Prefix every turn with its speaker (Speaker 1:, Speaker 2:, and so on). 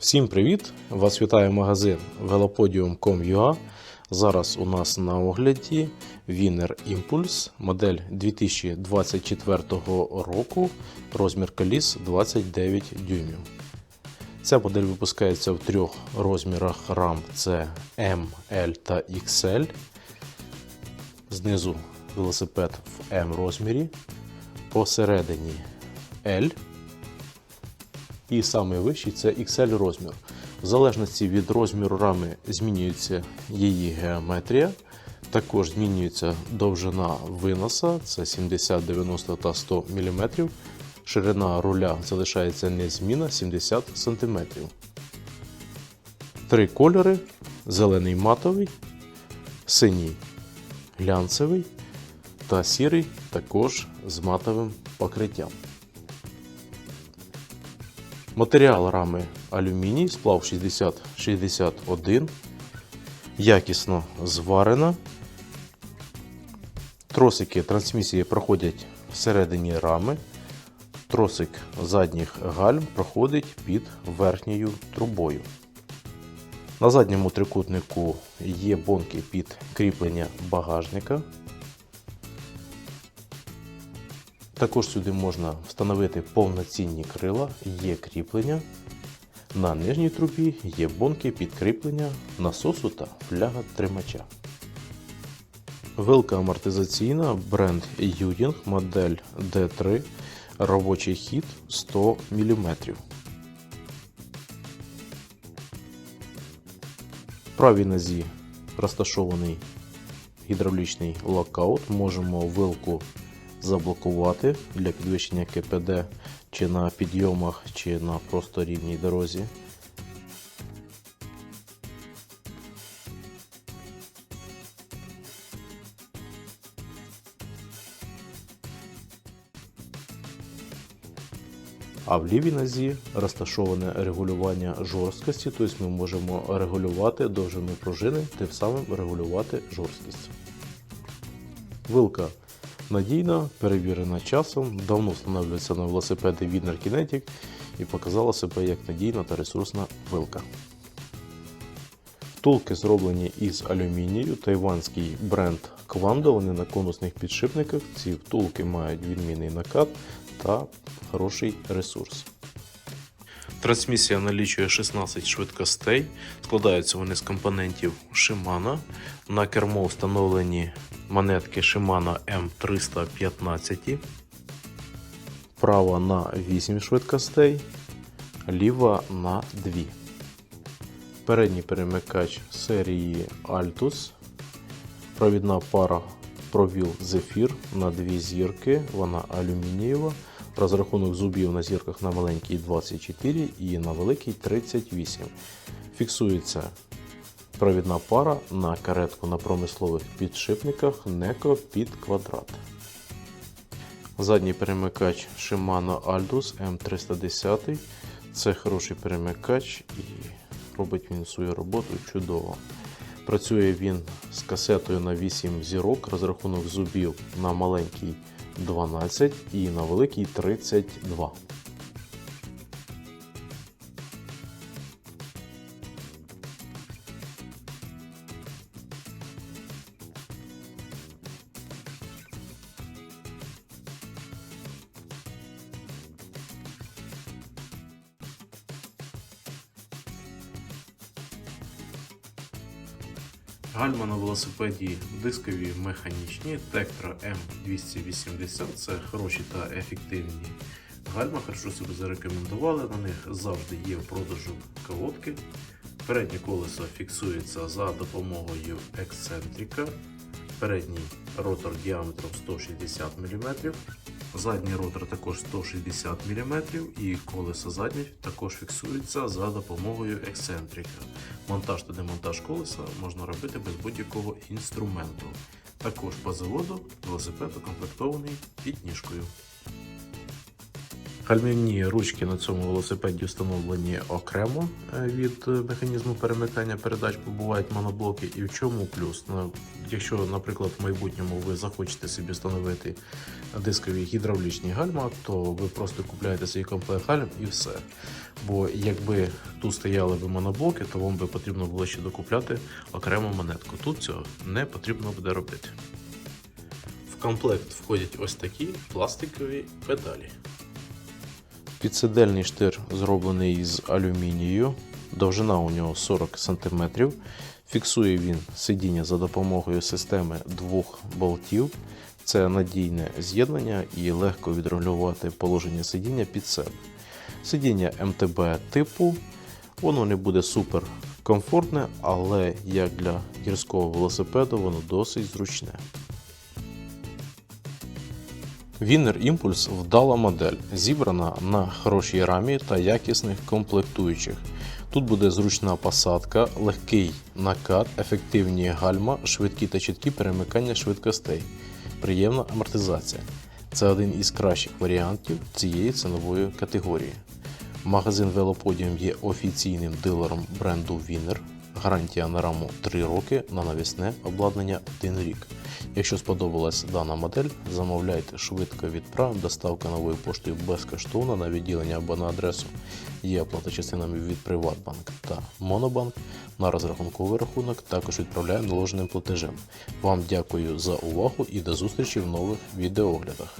Speaker 1: Всім привіт! Вас вітає магазин velopodium.com.ua Зараз у нас на огляді Wiener Impulse, модель 2024 року, розмір коліс 29 дюймів. Ця модель випускається в трьох розмірах RAM це M, L та XL. Знизу велосипед в M розмірі, посередині L і самий вищий це XL розмір. В залежності від розміру рами змінюється її геометрія. Також змінюється довжина виноса, це 70, 90 та 100 мм. Ширина руля залишається незмінна 70 см. Три кольори: зелений матовий, синій глянцевий та сірий також з матовим покриттям. Матеріал рами алюміній, сплав 6061, якісно зварена. Тросики трансмісії проходять всередині рами. Тросик задніх гальм проходить під верхньою трубою. На задньому трикутнику є бонки під кріплення багажника. Також сюди можна встановити повноцінні крила, є кріплення. На нижній трубі є бонки під кріплення насосу та фляга тримача. Вилка амортизаційна бренд Юдінг модель D3 робочий хід 100 мм. В правій нозі розташований гідравлічний локаут. Можемо вилку заблокувати для підвищення КПД чи на підйомах, чи на просто рівній дорозі. А в лівій нозі розташоване регулювання жорсткості, тобто ми можемо регулювати довжину пружини, тим самим регулювати жорсткість. Вилка надійна, перевірена часом, давно встановлюється на велосипеди Winner Kinetic і показала себе як надійна та ресурсна вилка. Втулки зроблені із алюмінію, тайванський бренд Quando, вони на конусних підшипниках. Ці втулки мають відмінний накат та хороший ресурс. Трансмісія налічує 16 швидкостей. Складаються вони з компонентів Shimano. На кермо встановлені монетки Shimano M315. Права на 8 швидкостей, ліва на 2. Передній перемикач серії Altus. Провідна пара провіл Zephyr на дві зірки, вона алюмінієва. Розрахунок зубів на зірках на маленькій 24 і на великій 38. Фіксується провідна пара на каретку на промислових підшипниках Неко під квадрат. Задній перемикач Shimano Aldus M310. Це хороший перемикач і робить він свою роботу чудово. Працює він з касетою на 8 зірок, розрахунок зубів на маленький 12 і на великий 32. Гальма на велосипеді дискові механічні Tektro M280 це хороші та ефективні гальма. Хорошо себе зарекомендували. На них завжди є в продажу колодки. Переднє колесо фіксується за допомогою ексцентрика. Передній ротор діаметром 160 мм. Задній ротор також 160 мм і колеса задніх також фіксуються за допомогою ексцентрика. Монтаж та демонтаж колеса можна робити без будь-якого інструменту. Також по заводу велосипед укомплектований підніжкою. Гальмівні ручки на цьому велосипеді встановлені окремо е, від е, механізму перемикання передач, бо бувають моноблоки. І в чому плюс? Якщо, наприклад, в майбутньому ви захочете собі встановити дискові гідравлічні гальма, то ви просто купляєте свій комплект гальм і все. Бо якби тут стояли б моноблоки, то вам би потрібно було ще докупляти окрему монетку. Тут цього не потрібно буде робити. В комплект входять ось такі пластикові педалі. Підсидельний штир зроблений із алюмінію, довжина у нього 40 см. Фіксує він сидіння за допомогою системи двох болтів. Це надійне з'єднання і легко відрегулювати положення сидіння під себе. Сидіння МТБ типу, воно не буде супер комфортне, але як для гірського велосипеду воно досить зручне. Вінер Імпульс вдала модель, зібрана на хорошій рамі та якісних комплектуючих. Тут буде зручна посадка, легкий накат, ефективні гальма, швидкі та чіткі перемикання швидкостей, приємна амортизація. Це один із кращих варіантів цієї цінової категорії. Магазин Велоподіум є офіційним дилером бренду Winner. Гарантія на раму 3 роки, на навісне обладнання 1 рік. Якщо сподобалась дана модель, замовляйте швидко відправ, доставка новою поштою безкоштовна на відділення або на адресу. Є оплата частинами від Приватбанк та Монобанк. На розрахунковий рахунок також відправляємо наложеним платежем. Вам дякую за увагу і до зустрічі в нових відеооглядах.